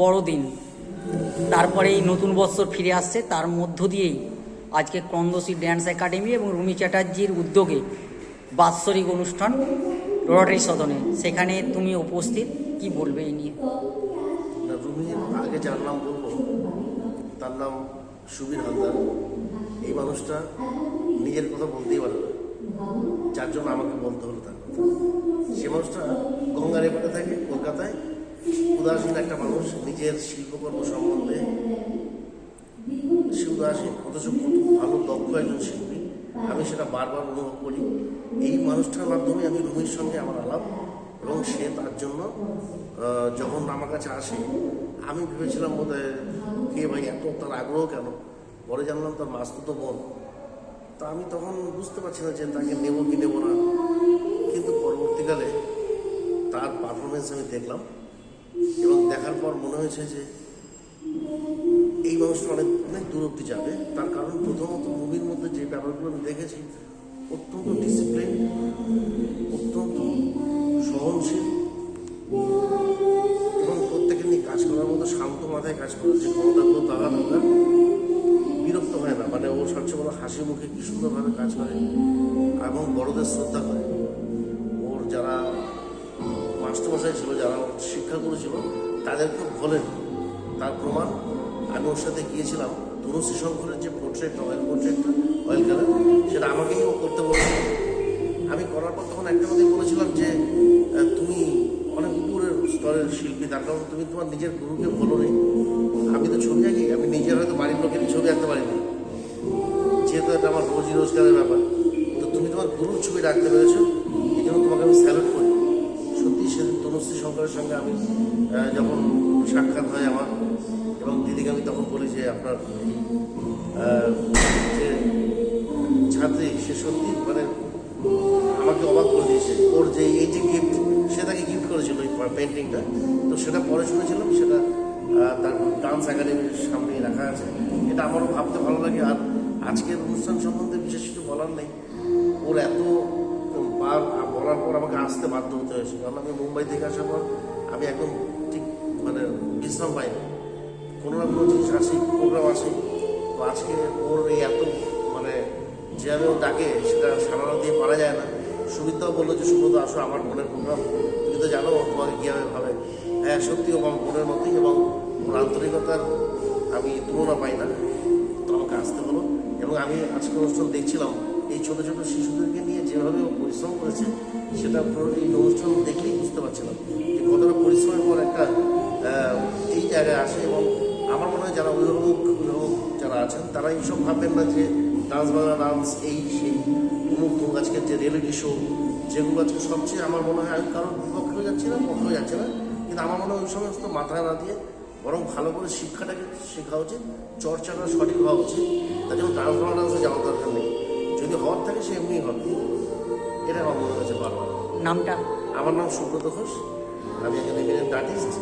বড়দিন। তারপরে এই নতুন বৎসর ফিরে আসছে, তার মধ্য দিয়েই আজকে ক্রন্দশী ড্যান্স একাডেমি এবং রুমি চ্যাটার্জির উদ্যোগে বাৎসরিক অনুষ্ঠান রটারি সদনে। সেখানে তুমি উপস্থিত, কি বলবে এই নিয়ে? না রুমির আগে যার নাম তার নাম সুবীর হালদার। এই মানুষটা নিজের কথা বলতেই পারে না। যার জন্য আমাকে বলতে হলো তার কথা। সে মানুষটা গঙ্গার এপারে থাকে, কলকাতায় উদাসীন একটা মানুষ, নিজের শিল্পকর্ম সম্বন্ধে। সে উদাসীন, অথচ কত ভালো, দক্ষ একজন শিল্পী। আমি সেটা বারবার অনুভব করি। এই মানুষটার মাধ্যমে আমি রুমির সঙ্গে আমার আলাপ এবং সে তার জন্য যখন আমার কাছে আসে, আমি ভেবেছিলাম বোধ কে ভাই, এত তার আগ্রহ কেন? পরে জানলাম তার মাস্তুতো বোন। তা আমি তখন বুঝতে পারছি না যে তাকে নেব কি নেব না। কিন্তু পরবর্তীকালে তার পারফরমেন্স আমি দেখলাম। এবং দেখার পর মনে হয়েছে যে এই মানুষটা অনেক অনেক দূর অব্দি যাবে। তার কারণ প্রথমত মুভির মধ্যে যে ব্যাপারগুলো আমি দেখেছি, অত্যন্ত ডিসিপ্লিন অত্যন্ত সহনশীল এবং প্রত্যেকে নিয়ে কাজ করার মতো শান্ত মাথায় কাজ করে যে ক্ষমতাগুলো তাগা দরকার বিরক্ত হয় না মানে ও সবচেয়ে বড় হাসি মুখে কি সুন্দরভাবে কাজ করে এবং বড়দের শ্রদ্ধা করে। মাস্টারমশাই ছিল, যারা ওর শিক্ষা করেছিল তাদেরকে ভোলেন তার প্রমাণ। আমি ওর সাথে গিয়েছিলাম তনুশ্রী শঙ্করের যে পোর্ট্রেটটা অয়েল পোর্ট্রেটটা অয়েল কালার সেটা আমাকেই ও করতে বলেছিল আমি করার পর তখন একটা কথাই বলেছিলাম যে তুমি অনেক উপরের স্তরের শিল্পী, তার কারণ তুমি তোমার নিজের গুরুকে বলো নি আমি তো ছবি আঁকি, আমি নিজের হয়তো বাড়ির লোকেরই ছবি আঁকতে পারিনি। যেহেতু এটা আমার রোজি রোজগারের ব্যাপার, তো তুমি তোমার গুরুর ছবি রাখতে পেরেছ এই জন্য তোমাকে আমি স্যালুট তনুশ্রী শঙ্করের সঙ্গে আমি যখন সাক্ষাৎ হয় আমার, এবং দিদিকে আমি তখন বলি যে আপনার যে ছাত্রী, সে সত্যি মানে আমাকে অবাক করে দিয়েছে। ওর যে এই যে গিফট সে তাকে গিফট করেছিল ওই পেন্টিংটা তো সেটা পরে শুনেছিলাম, সেটা তার ডান্স একাডেমির সামনে রাখা আছে। এটা আমারও ভাবতে ভালো লাগে। আর আজকের অনুষ্ঠান সম্বন্ধে বিশেষ কিছু বলার নেই। ওর এত বার বলার পর আমাকে আসতে বাধ্য হতে হয়েছে কারণ আমি মুম্বাই থেকে আসার পর আমি একদম ঠিক মানে বিশ্রাম পাইনি কোনো না কোনো জিনিস আসি, প্রোগ্রাম আসি। তো আজকে ওর এই এত মানে যেভাবে ও ডাকে, সেটা সারানো দিয়ে পারা যায় না। সুবিধাও বলল যে, সুব্রত, আসো আমার বোনের প্রোগ্রাম। তুমি তো জানো তোমাকে কীভাবে ভাবে। হ্যাঁ সত্যি আমার বোনের মতোই এবং ওর আন্তরিকতার আমি তুলনা পাই না। তো আমাকে আসতে হলো এবং আমি আজকে অনুষ্ঠান দেখছিলাম। এই ছোটো ছোটো শিশুদেরকে নিয়ে যেভাবে পরিশ্রম করেছে, সেটা এই অনুষ্ঠান দেখলেই বুঝতে পারছিলাম যে কতটা পরিশ্রমের পর একটা এই জায়গায় আসে এবং আমার মনে হয় যারা অভিভাবক অভিভাবক যারা আছেন, তারা এইসব ভাববেন না যে ডান্স বাংলা ডান্স, এই, সেই, অমুক আজকের যে রিয়েলিটি শো যেগুলো আজকে সবচেয়ে আমার মনে হয় আমি কারোর বিপক্ষেও যাচ্ছি না, পক্ষেও যাচ্ছে না, কিন্তু আমার মনে হয় ওই সমস্ত মাথায় না দিয়ে বরং ভালো করে শিক্ষাটাকে শেখা উচিত, চর্চাটা সঠিক হওয়া উচিত, তার জন্য ডান্স বাংলা ডান্সে যাওয়ার দরকার নেই। যদি হওয়ার থাকে সে এমনি হবে। এটা আমার মনে হয়েছে বারবার। নামটা? আমার নাম সুব্রত ঘোষ। আমি একজন এমিনেন্ট আর্টিস্ট